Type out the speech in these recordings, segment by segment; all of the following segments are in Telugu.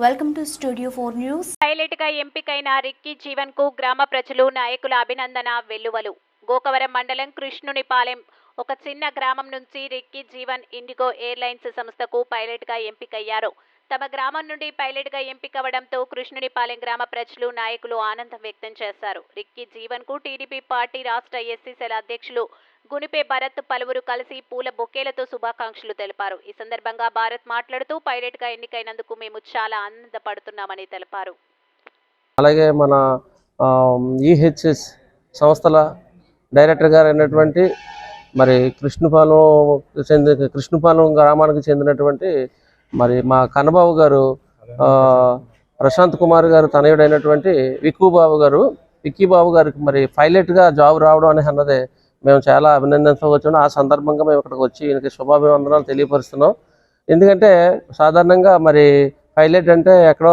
Welcome to studio four news పైలట్గా ఎంపికైన రిక్కీ జీవన్కు గ్రామ ప్రజలు నాయకుల అభినందన వెల్లువలు. గోకవరం మండలం కృష్ణునిపాలెం ఒక చిన్న గ్రామం నుంచి రిక్కీ జీవన్ ఇండిగో ఎయిర్లైన్స్ సంస్థకు పైలట్గా ఎంపికయ్యారు. తమ గ్రామం నుండి పైలట్గా ఎంపికవడంతో కృష్ణునిపాలెం గ్రామ ప్రజలు నాయకులు ఆనందం వ్యక్తం చేశారు. రిక్కీ జీవన్కు టీడీపీ పార్టీ రాష్ట్ర ఎస్సీసీల అధ్యక్షులు గునిపే భరత్ పలువురు కలిసి పూల బొకేలతో శుభాకాంక్షలు తెలిపారు. ఈ సందర్భంగా భారత్ మాట్లాడుతూ పైలట్గా ఎన్నికైనందుకు మేము చాలా ఆనందపడుతున్నామని తెలిపారు. అలాగే మన ఈహెచ్ఎస్ సంస్థల డైరెక్టర్ గారు అయినటువంటి మరి కృష్ణపాలెం చెంది కృష్ణపాలెం గ్రామానికి చెందినటువంటి మరి మా కన్నబాబు గారు ప్రశాంత్ కుమార్ గారు తనయుడైనటువంటి విక్కు బాబు గారు విక్కీ బాబు గారికి మరి పైలట్గా జాబ్ రావడం అనే అన్నది మేము చాలా అభినందించవచ్చున్నాం ఆ సందర్భంగా మేము ఇక్కడికి వచ్చి ఈయనకి శుభాభివందనాలు తెలియపరుస్తున్నాం. ఎందుకంటే సాధారణంగా మరి పైలట్ అంటే ఎక్కడో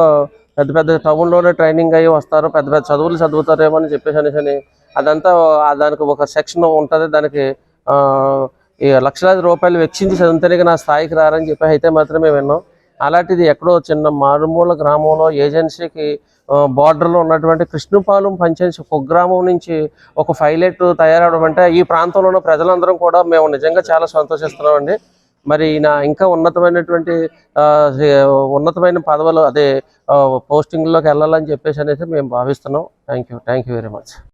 పెద్ద పెద్ద టౌన్లోనే ట్రైనింగ్ అయ్యి వస్తారు పెద్ద పెద్ద చదువులు చదువుతారేమో అని చెప్పేసి అనేసి అదంతా దానికి ఒక సెక్షన్ ఉంటుంది. దానికి లక్షలాది రూపాయలు వెచ్చించి చదువుతానికి నా స్థాయికి రారని చెప్పి అయితే మాత్రమే విన్నాం. అలాంటిది ఎక్కడో చిన్న మారుమూల గ్రామంలో ఏజెన్సీకి బార్డర్లో ఉన్నటువంటి కృష్ణపాలెం పంచాయతీ కుగ్రామం నుంచి ఒక పైలట్ తయారవడం అంటే ఈ ప్రాంతంలో ఉన్న ప్రజలందరం కూడా మేము నిజంగా చాలా సంతోషిస్తున్నామండి. మరి ఈయన ఇంకా ఉన్నతమైనటువంటి ఉన్నతమైన పదవులు అదే పోస్టింగ్లోకి వెళ్ళాలని చెప్పేసి అనేసి మేము భావిస్తున్నాం. Thank you thank you very much.